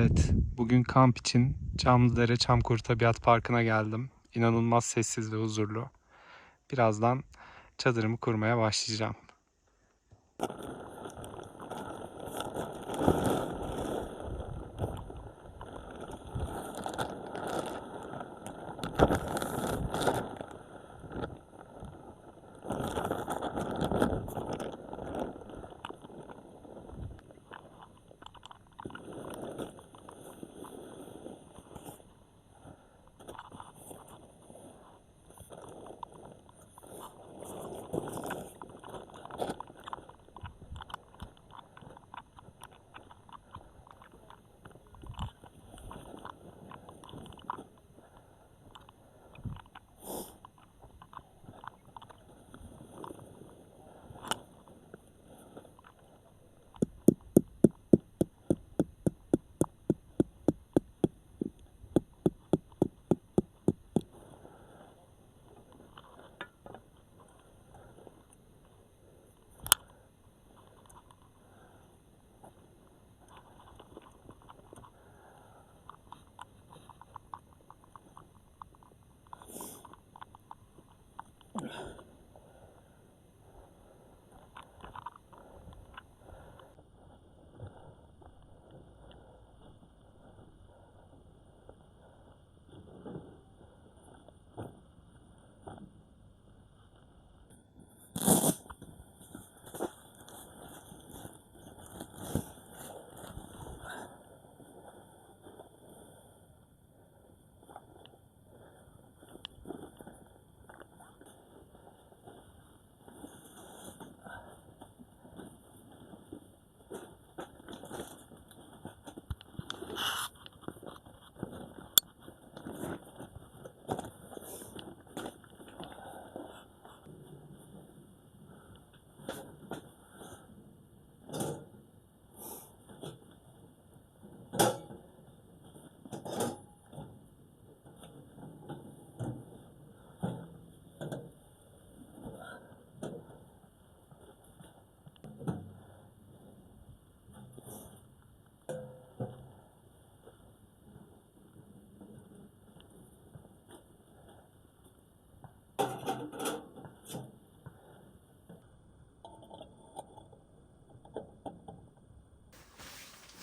Evet, bugün kamp için Çamlıdere Çamkuru Tabiat Parkı'na geldim. İnanılmaz sessiz ve huzurlu. Birazdan çadırımı kurmaya başlayacağım.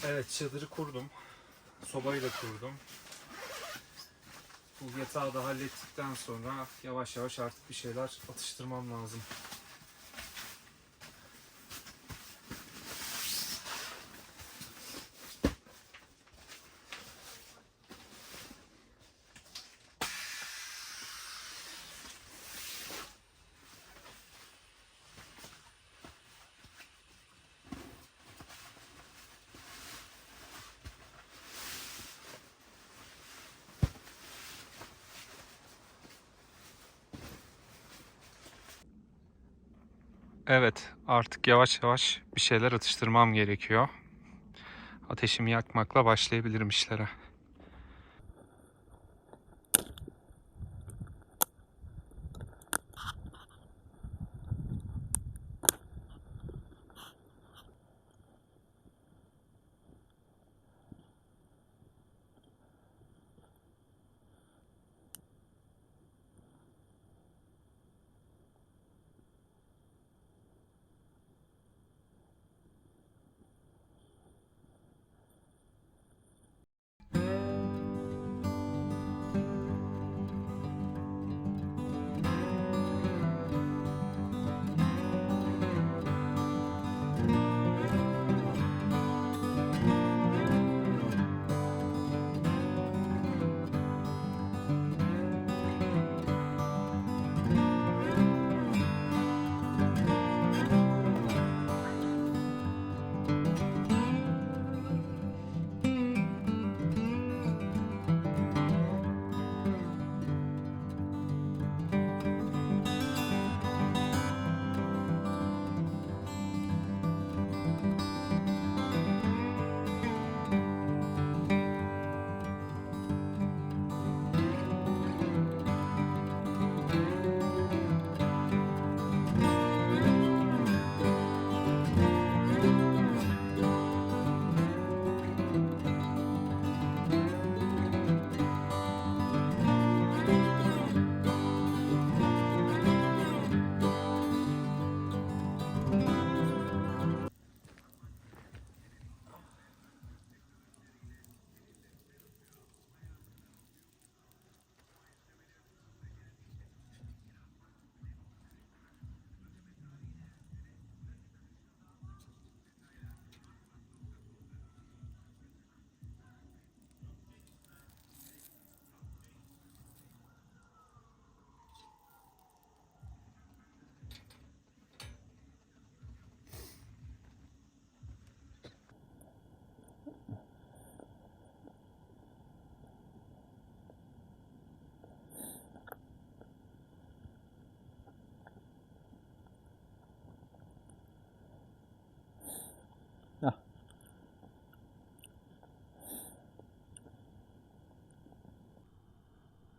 Evet, çadırı kurdum. Sobayı da kurdum. Bu yatağı da hallettikten sonra yavaş yavaş artık bir şeyler atıştırmam lazım. Evet, artık yavaş yavaş bir şeyler atıştırmam gerekiyor. Ateşimi yakmakla başlayabilirim işlere.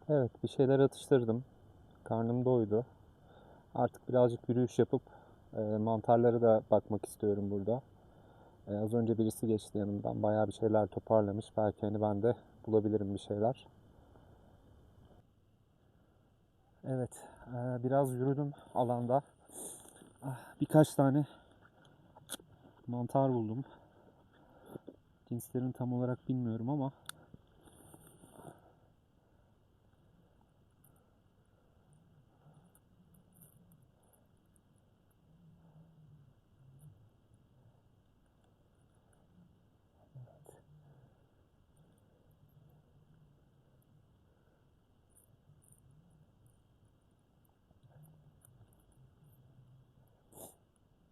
Evet, bir şeyler atıştırdım. Karnım doydu. Artık birazcık yürüyüş yapıp e, mantarlara da bakmak istiyorum burada. E, az önce birisi geçti yanımdan. Bayağı bir şeyler toparlamış. Belki hani ben de bulabilirim bir şeyler. Evet, e, biraz yürüdüm alanda. Ah, Birkaç tane mantar buldum. Cinslerini tam olarak bilmiyorum ama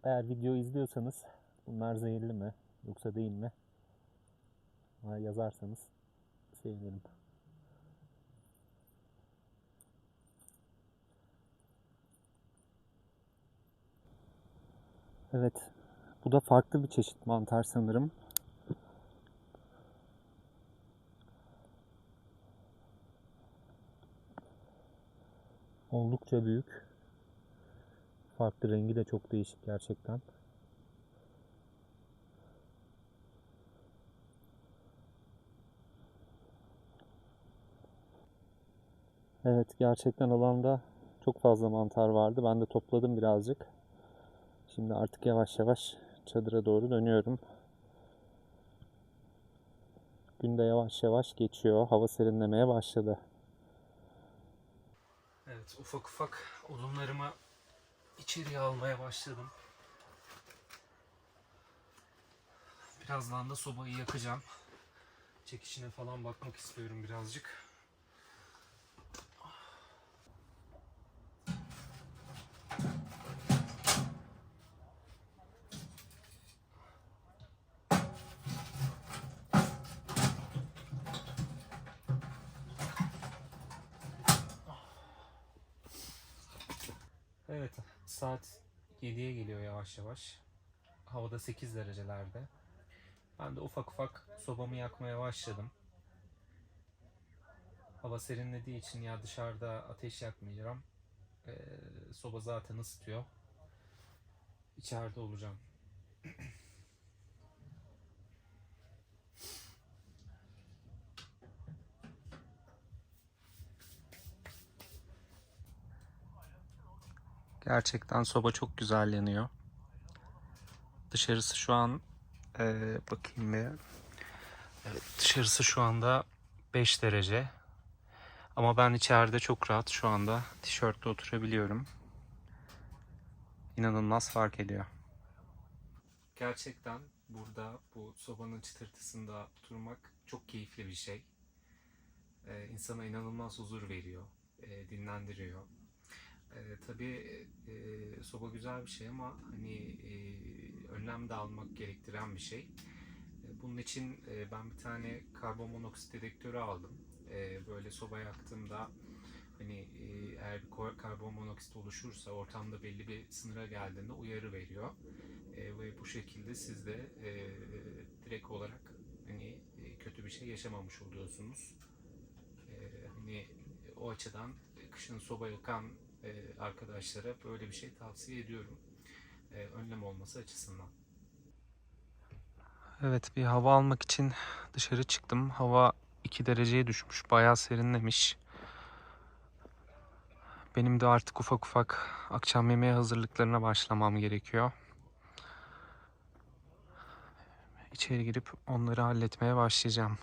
eğer video izliyorsanız bunlar zehirli mi yoksa değil mi? Yazarsanız sevinirim. Evet, bu da farklı bir çeşit mantar sanırım. Oldukça büyük. Farklı rengi de çok değişik gerçekten. Evet, gerçekten alanda çok fazla mantar vardı. Ben de topladım birazcık. Şimdi artık yavaş yavaş çadıra doğru dönüyorum. Gün de yavaş yavaş geçiyor. Hava serinlemeye başladı. Evet, ufak ufak odunlarımı içeriye almaya başladım. Birazdan da sobayı yakacağım. Çekişine falan bakmak istiyorum birazcık. Evet, saat 7'ye geliyor yavaş yavaş. Havada 8 derecelerde. Ben de ufak ufak sobamı yakmaya başladım. Hava serinlediği için ya dışarıda ateş yakmayacağım. Ee, soba zaten ısıtıyor. İçeride olacağım. Gerçekten soba çok güzel yanıyor. Dışarısı şu an eee, bakayım bir. Evet, dışarısı şu anda 5 derece. Ama ben içeride çok rahat şu anda tişörtle oturabiliyorum. İnanılmaz fark ediyor. Gerçekten burada bu sobanın çıtırtısında oturmak çok keyifli bir şey. Ee, insana inanılmaz huzur veriyor, e, dinlendiriyor. Ee, tabii e, soba güzel bir şey ama hani e, önlem de almak gerektiren bir şey. E, Bunun için e, ben bir tane karbon monoksit dedektörü aldım. E, böyle soba yaktığımda hani eğer bir karbon monoksit oluşursa ortamda belli bir sınıra geldiğinde uyarı veriyor. Ve bu şekilde siz de direkt olarak hani kötü bir şey yaşamamış oluyorsunuz. Hani o açıdan kışın soba yakan arkadaşlara böyle bir şey tavsiye ediyorum. E, önlem olması açısından. Evet bir hava almak için dışarı çıktım. Hava 2 dereceye düşmüş. Bayağı serinlemiş. Benim de artık ufak ufak akşam yemeği hazırlıklarına başlamam gerekiyor. İçeri girip onları halletmeye başlayacağım.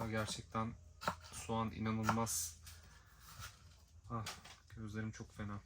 Ya gerçekten soğan inanılmaz. Ah, gözlerim çok fena.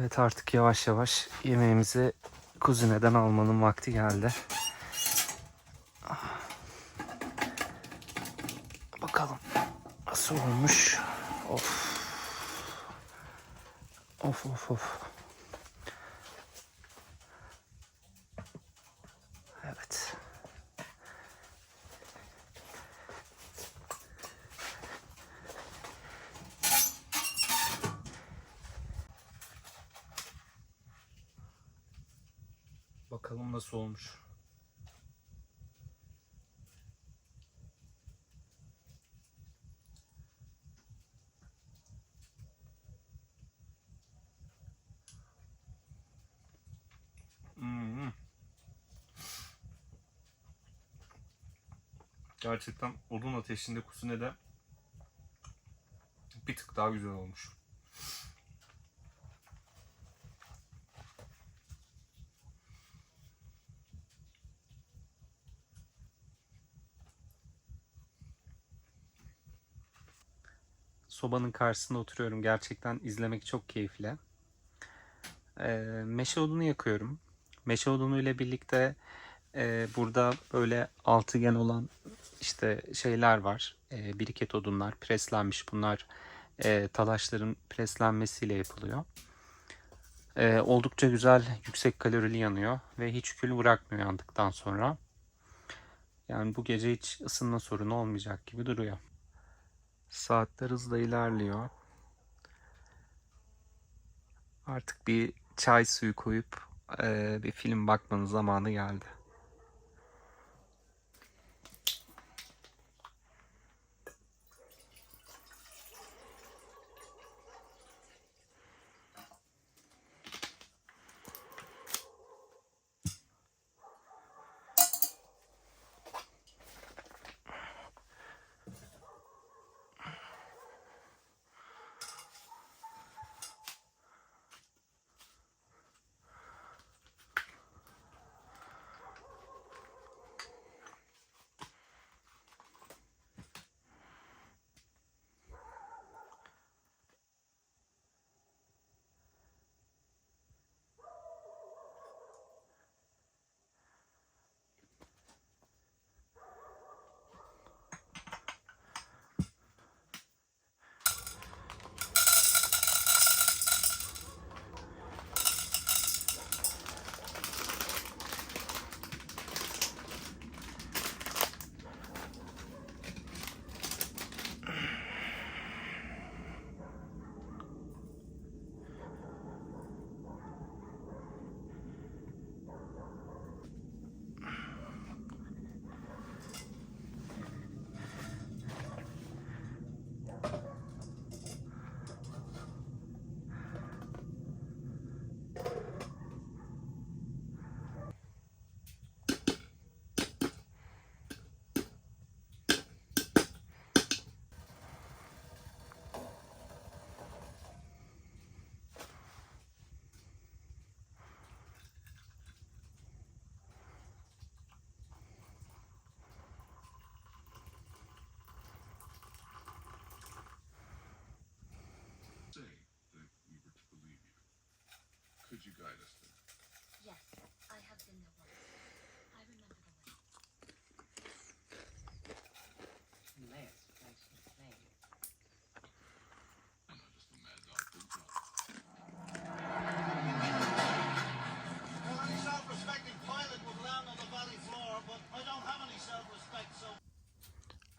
Evet artık yavaş yavaş yemeğimizi kuzineden almanın vakti geldi. Bakalım nasıl olmuş. Of. Of of of. Evet. Bakalım nasıl olmuş. Hmm. Gerçekten odun ateşinde kusine de bir tık daha güzel olmuş. Sobanın karşısında oturuyorum. Gerçekten izlemek çok keyifli. Ee, meşe odunu yakıyorum. Meşe odunu ile birlikte e, burada böyle altıgen olan işte şeyler var. E, biriket odunlar preslenmiş. Bunlar e, talaşların preslenmesiyle yapılıyor. E, oldukça güzel yüksek kalorili yanıyor ve hiç kül bırakmıyor yandıktan sonra. Yani bu gece hiç ısınma sorunu olmayacak gibi duruyor. Saatler hızla ilerliyor. Artık bir çay suyu koyup bir film bakmanın zamanı geldi.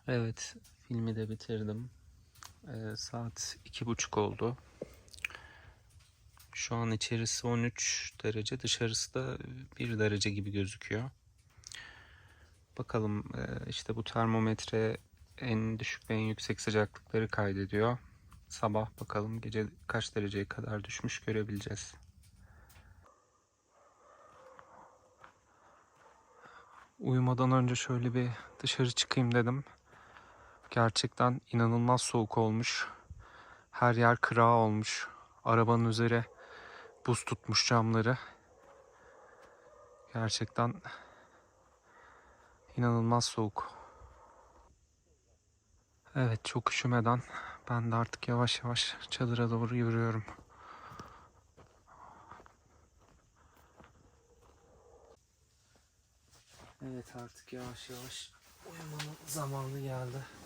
Evet, filmi de bitirdim. Ee, saat iki buçuk oldu. Şu an içerisi 13 derece, dışarısı da 1 derece gibi gözüküyor. Bakalım e, işte bu termometre en düşük ve en yüksek sıcaklıkları kaydediyor. Sabah bakalım gece kaç dereceye kadar düşmüş görebileceğiz. Uyumadan önce şöyle bir dışarı çıkayım dedim. Gerçekten inanılmaz soğuk olmuş. Her yer kıra olmuş. Arabanın üzeri buz tutmuş camları. Gerçekten inanılmaz soğuk. Evet çok üşümeden ben de artık yavaş yavaş çadıra doğru yürüyorum. Evet artık yavaş yavaş uyumanın zamanı geldi.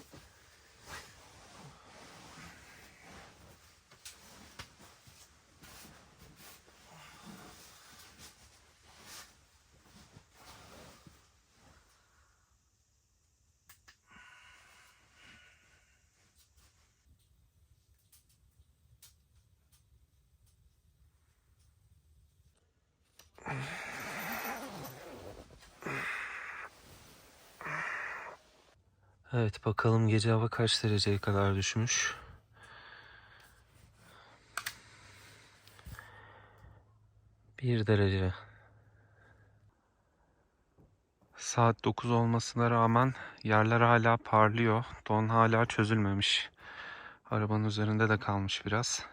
Evet bakalım gece hava kaç dereceye kadar düşmüş. Bir derece. Saat 9 olmasına rağmen yerler hala parlıyor. Don hala çözülmemiş. Arabanın üzerinde de kalmış biraz.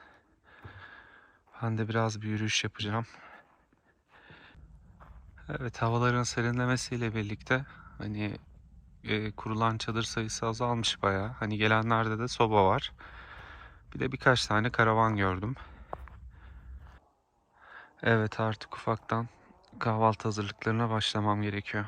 Ben de biraz bir yürüyüş yapacağım. Evet havaların serinlemesiyle birlikte hani e, kurulan çadır sayısı azalmış bayağı. Hani gelenlerde de soba var. Bir de birkaç tane karavan gördüm. Evet artık ufaktan kahvaltı hazırlıklarına başlamam gerekiyor.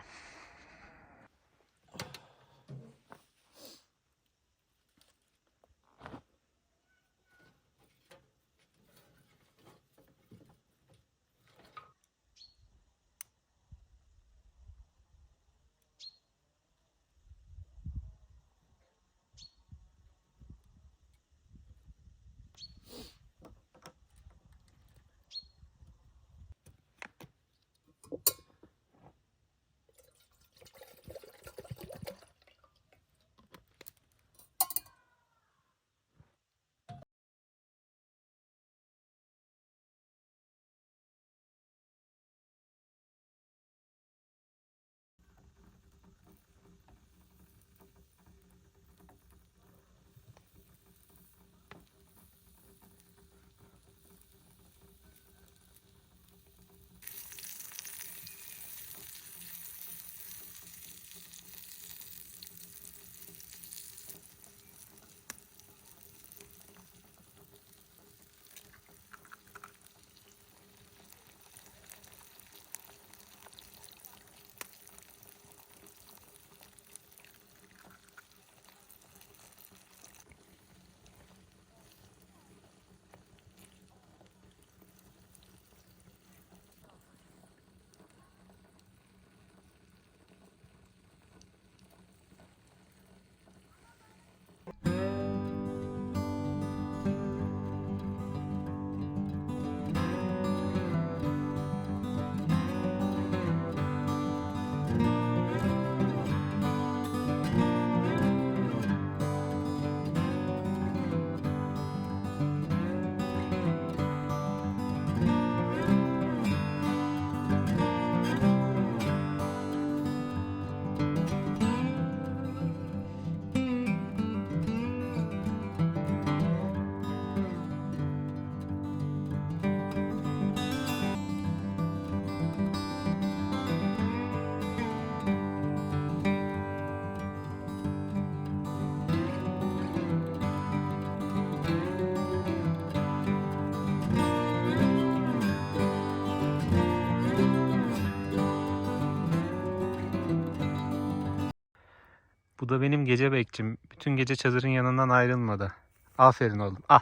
Da benim gece bekçim. Bütün gece çadırın yanından ayrılmadı. Aferin oğlum. Al.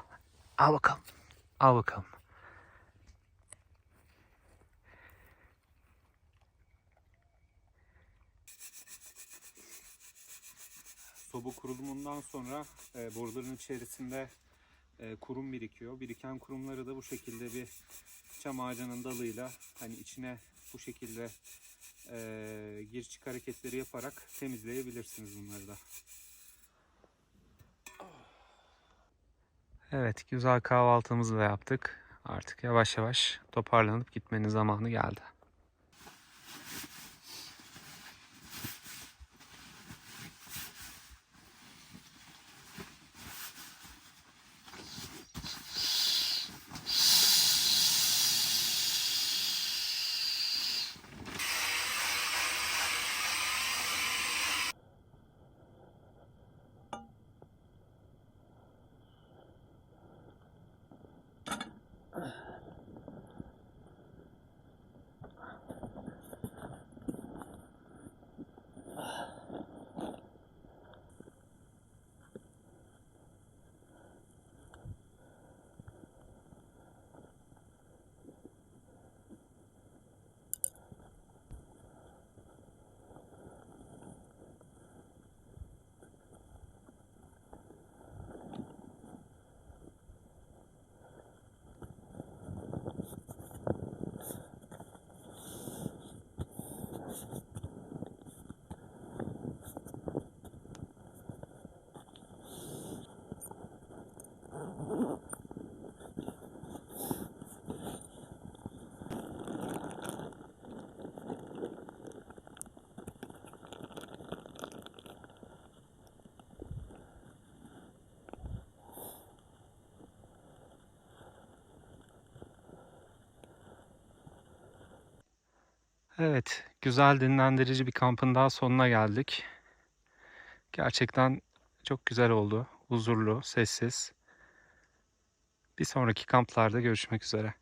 Al bakalım. Al bakalım. Soba kurulumundan sonra e, boruların içerisinde e, kurum birikiyor. Biriken kurumları da bu şekilde bir çam ağacının dalıyla hani içine bu şekilde e, gir çık hareketleri yaparak temizleyebilirsiniz bunları da. Evet güzel kahvaltımızı da yaptık. Artık yavaş yavaş toparlanıp gitmenin zamanı geldi. Evet, güzel dinlendirici bir kampın daha sonuna geldik. Gerçekten çok güzel oldu. Huzurlu, sessiz. Bir sonraki kamplarda görüşmek üzere.